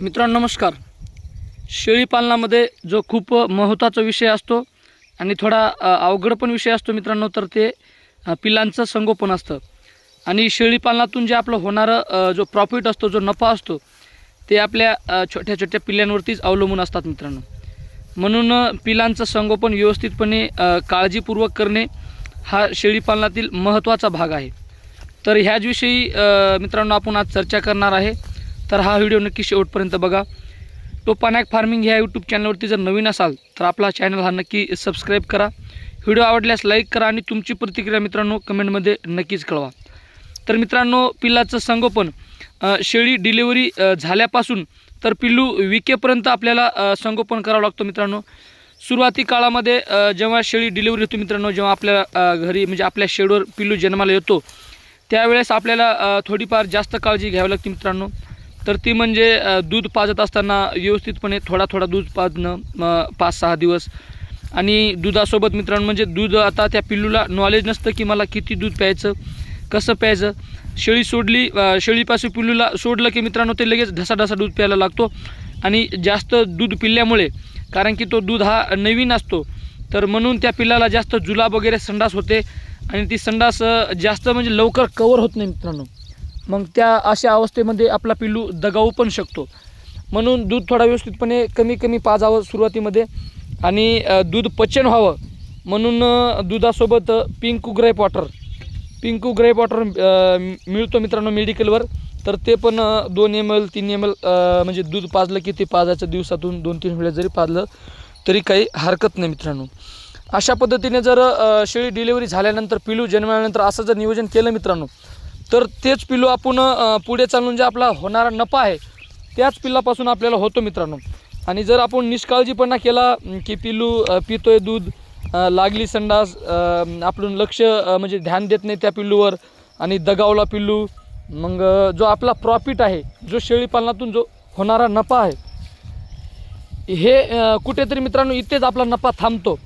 मित्रांनो नमस्कार. शेळीपालनामध्ये जो खूप महत्त्वाचा विषय असतो आणि थोडा अवघड पण विषय असतो मित्रांनो तर ते पिलांचं संगोपन असतं. आणि शेळीपालनातून जे आपलं होणारं जो प्रॉफिट असतो जो नफा असतो ते आपल्या छोट्या छोट्या पिल्ल्यांवरतीच अवलंबून असतात मित्रांनो. म्हणून पिलांचं संगोपन व्यवस्थितपणे काळजीपूर्वक करणे हा शेळीपालनातील महत्त्वाचा भाग आहे. तर ह्याच विषयी मित्रांनो आपण आज चर्चा करणार आहे. तर हा व्हिडिओ नक्की शेवटपर्यंत बघा. टोपानॅक फार्मिंग ह्या यूट्यूब चॅनलवरती जर नवीन असाल तर आपला चॅनल हा नक्की सबस्क्राईब करा. व्हिडिओ आवडल्यास लाईक करा आणि तुमची प्रतिक्रिया मित्रांनो कमेंटमध्ये नक्कीच कळवा. तर मित्रांनो पिल्लाचं संगोपन शेळी डिलिव्हरी झाल्यापासून तर पिल्लू विकेपर्यंत आपल्याला संगोपन करावं लागतं मित्रांनो. सुरुवाती काळामध्ये जेव्हा शेळी डिलिव्हरी होती मित्रांनो जेव्हा आपल्या घरी म्हणजे आपल्या शेडवर पिल्लू जन्माला येतो त्यावेळेस आपल्याला थोडीफार जास्त काळजी घ्यावी लागते मित्रांनो. तर ती म्हणजे दूध पाजत असताना व्यवस्थितपणे थोडा थोडा दूध पाजणं पाच सहा दिवस. आणि दुधासोबत मित्रांनो म्हणजे दूध आता त्या पिल्लूला नॉलेज नसतं की मला किती दूध प्यायचं कसं प्यायचं. शेळी सोडली शेळीपासून पिल्लूला सोडलं की मित्रांनो ते लगेच ढसाढसा दूध प्यायला लागतो. आणि जास्त दूध पिल्यामुळे कारण की तो दूध हा नवीन असतो. तर म्हणून त्या पिल्लाला जास्त जुलाब वगैरे संडास होते. आणि ती संडास जास्त म्हणजे लवकर कवर होत नाही मित्रांनो. मग त्या अशा अवस्थेमध्ये आपला पिल्लू दगावू पण शकतो. म्हणून दूध थोडा व्यवस्थितपणे कमी कमी पाजावं सुरुवातीमध्ये आणि दूध पचन व्हावं. म्हणून दुधासोबत पिंकू ग्रेप वॉटर पिंकू ग्रेप वॉटर मिळतो मित्रांनो मेडिकलवर तर ते पण दोन एम एल तीन एम एल म्हणजे दूध पाजलं की ते पाजायच्या दिवसातून दोन तीन वेळा जरी पाजलं तरी काही हरकत नाही मित्रांनो. अशा पद्धतीने जर शेळी डिलिव्हरी झाल्यानंतर पिलू जन्मल्यानंतर असं जर नियोजन केलं मित्रांनो तर तेच पिलू आपण पुढे चालून जे आपला होणारा नफा आहे त्याच पिल्लापासून आपल्याला होतो मित्रांनो. आणि जर आपण निष्काळजीपणा केला की पिल्लू पितोय दूध लागली संडास आपण लक्ष म्हणजे ध्यान देत नाही त्या पिल्लूवर आणि दगावला पिल्लू मग जो आपला प्रॉफिट आहे जो शेळीपालनातून जो होणारा नफा आहे हे कुठेतरी मित्रांनो इथेच आपला नफा थांबतो.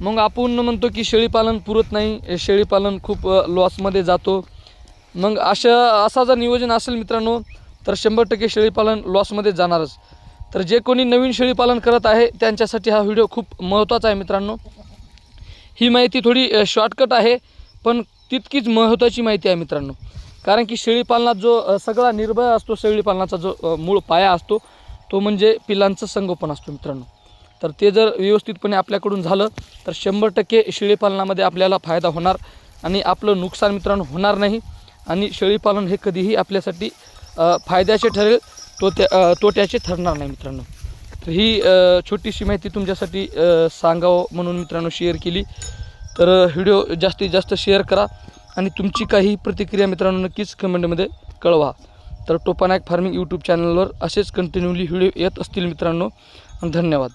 मग आपण म्हणतो की शेळीपालन पुरत नाही शेळीपालन खूप लॉसमध्ये जातो. मग अशा असा जर नियोजन असेल मित्रांनो तर शंभर टक्के शेळीपालन लॉसमध्ये जाणारच. तर जे कोणी नवीन शेळीपालन करत आहे त्यांच्यासाठी हा व्हिडिओ खूप महत्त्वाचा आहे मित्रांनो. ही माहिती थोडी शॉर्टकट आहे पण तितकीच महत्त्वाची माहिती आहे मित्रांनो. कारण की शेळीपालनात जो सगळा निर्भय असतो शेळीपालनाचा जो मूळ पाया असतो तो म्हणजे पिलांचं संगोपन असतो मित्रांनो. तर ते जर व्यवस्थितपणे आपल्याकडून झालं तर शंभर टक्के शेळीपालनामध्ये आपल्याला फायदा होणार आणि आपलं नुकसान मित्रांनो होणार नाही. आणि शेळीपालन हे कधीही आपल्यासाठी फायद्याचे ठरेल तो त्या तोट्याचे ठरणार नाही मित्रांनो. तर ही छोटीशी माहिती तुमच्यासाठी सांगावं म्हणून मित्रांनो शेअर केली. तर व्हिडिओ जास्तीत जास्त शेअर करा आणि तुमची काही प्रतिक्रिया मित्रांनो नक्कीच कमेंटमध्ये कळवा. तर टोपानायक फार्मिंग यूट्यूब चॅनलवर असेच कंटिन्यूली व्हिडिओ येत असतील मित्रांनो. धन्यवाद.